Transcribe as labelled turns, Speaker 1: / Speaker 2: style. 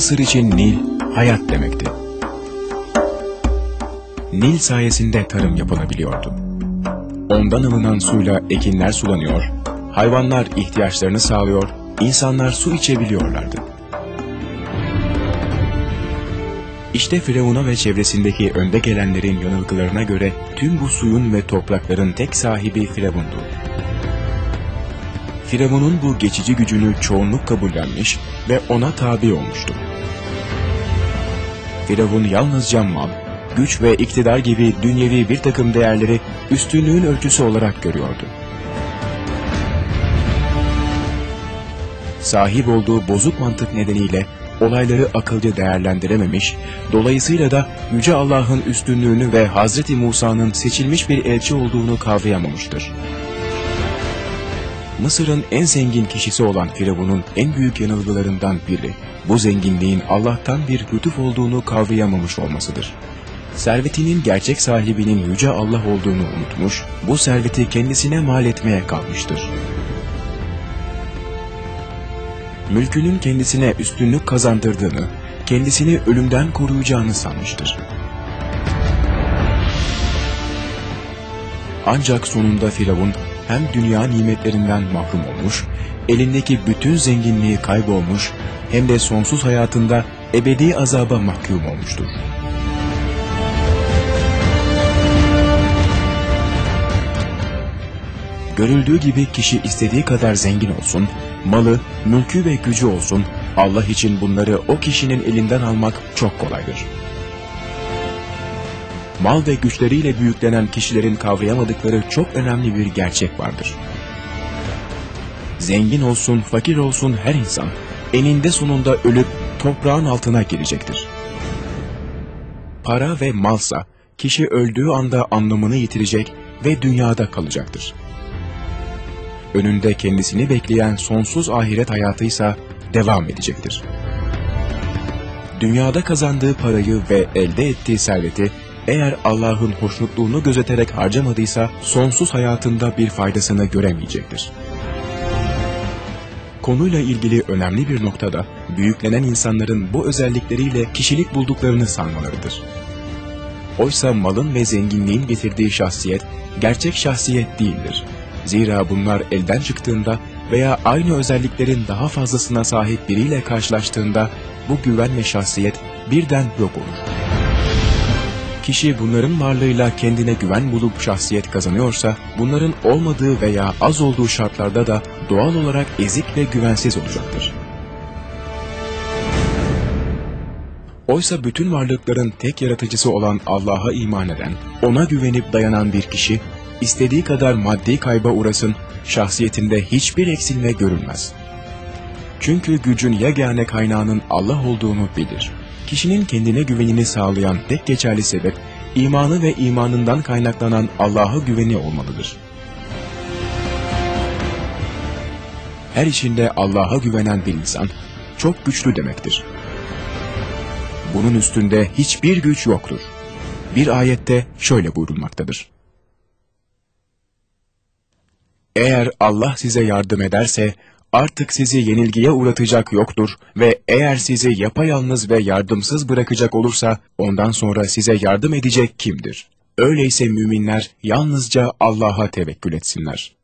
Speaker 1: Mısır için Nil hayat demekti. Nil sayesinde tarım yapılabiliyordu. Ondan alınan suyla ekinler sulanıyor, hayvanlar ihtiyaçlarını sağlıyor, insanlar su içebiliyorlardı. İşte Firavun'a ve çevresindeki önde gelenlerin yanılgılarına göre tüm bu suyun ve toprakların tek sahibi Firavun'du. Firavun'un bu geçici gücünü çoğunluk kabullenmiş ve ona tabi olmuştu. Firavun yalnızca mal, güç ve iktidar gibi dünyevi bir takım değerleri üstünlüğün ölçüsü olarak görüyordu. Sahip olduğu bozuk mantık nedeniyle olayları akılcı değerlendirememiş, dolayısıyla da Yüce Allah'ın üstünlüğünü ve Hazreti Musa'nın seçilmiş bir elçi olduğunu kavrayamamıştır. Mısır'ın en zengin kişisi olan Firavun'un en büyük yanılgılarından biri, bu zenginliğin Allah'tan bir lütuf olduğunu kavrayamamış olmasıdır. Servetinin gerçek sahibinin Yüce Allah olduğunu unutmuş, bu serveti kendisine mal etmeye kalmıştır. Mülkünün kendisine üstünlük kazandırdığını, kendisini ölümden koruyacağını sanmıştır. Ancak sonunda Firavun hem dünya nimetlerinden mahrum olmuş, elindeki bütün zenginliği kaybolmuş, hem de sonsuz hayatında ebedi azaba mahkum olmuştur. Görüldüğü gibi kişi istediği kadar zengin olsun, malı, mülkü ve gücü olsun, Allah için bunları o kişinin elinden almak çok kolaydır. Mal ve güçleriyle büyüklenen kişilerin kavrayamadıkları çok önemli bir gerçek vardır. Zengin olsun, fakir olsun her insan, eninde sonunda ölüp toprağın altına girecektir. Para ve malsa, kişi öldüğü anda anlamını yitirecek ve dünyada kalacaktır önünde kendisini bekleyen sonsuz ahiret hayatıysa devam edecektir. Dünyada kazandığı parayı ve elde ettiği serveti eğer Allah'ın hoşnutluğunu gözeterek harcamadıysa sonsuz hayatında bir faydasını göremeyecektir. Konuyla ilgili önemli bir noktada büyüklenen insanların bu özellikleriyle kişilik bulduklarını sanmalarıdır. Oysa malın ve zenginliğin getirdiği şahsiyet gerçek şahsiyet değildir. Zira bunlar elden çıktığında veya aynı özelliklerin daha fazlasına sahip biriyle karşılaştığında bu güven ve şahsiyet birden yok olur. Kişi bunların varlığıyla kendine güven bulup şahsiyet kazanıyorsa, bunların olmadığı veya az olduğu şartlarda da doğal olarak ezik ve güvensiz olacaktır. Oysa bütün varlıkların tek yaratıcısı olan Allah'a iman eden, ona güvenip dayanan bir kişi, istediği kadar maddi kayba uğrasın, şahsiyetinde hiçbir eksilme görülmez. Çünkü gücün yegane kaynağının Allah olduğunu bilir. Kişinin kendine güvenini sağlayan tek geçerli sebep, imanı ve imanından kaynaklanan Allah'a güveni olmalıdır. Her işinde Allah'a güvenen bir insan, çok güçlü demektir. Bunun üstünde hiçbir güç yoktur. Bir ayette şöyle buyurulmaktadır. Eğer Allah size yardım ederse artık sizi yenilgiye uğratacak yoktur ve eğer sizi yapayalnız ve yardımsız bırakacak olursa ondan sonra size yardım edecek kimdir? Öyleyse müminler yalnızca Allah'a tevekkül etsinler.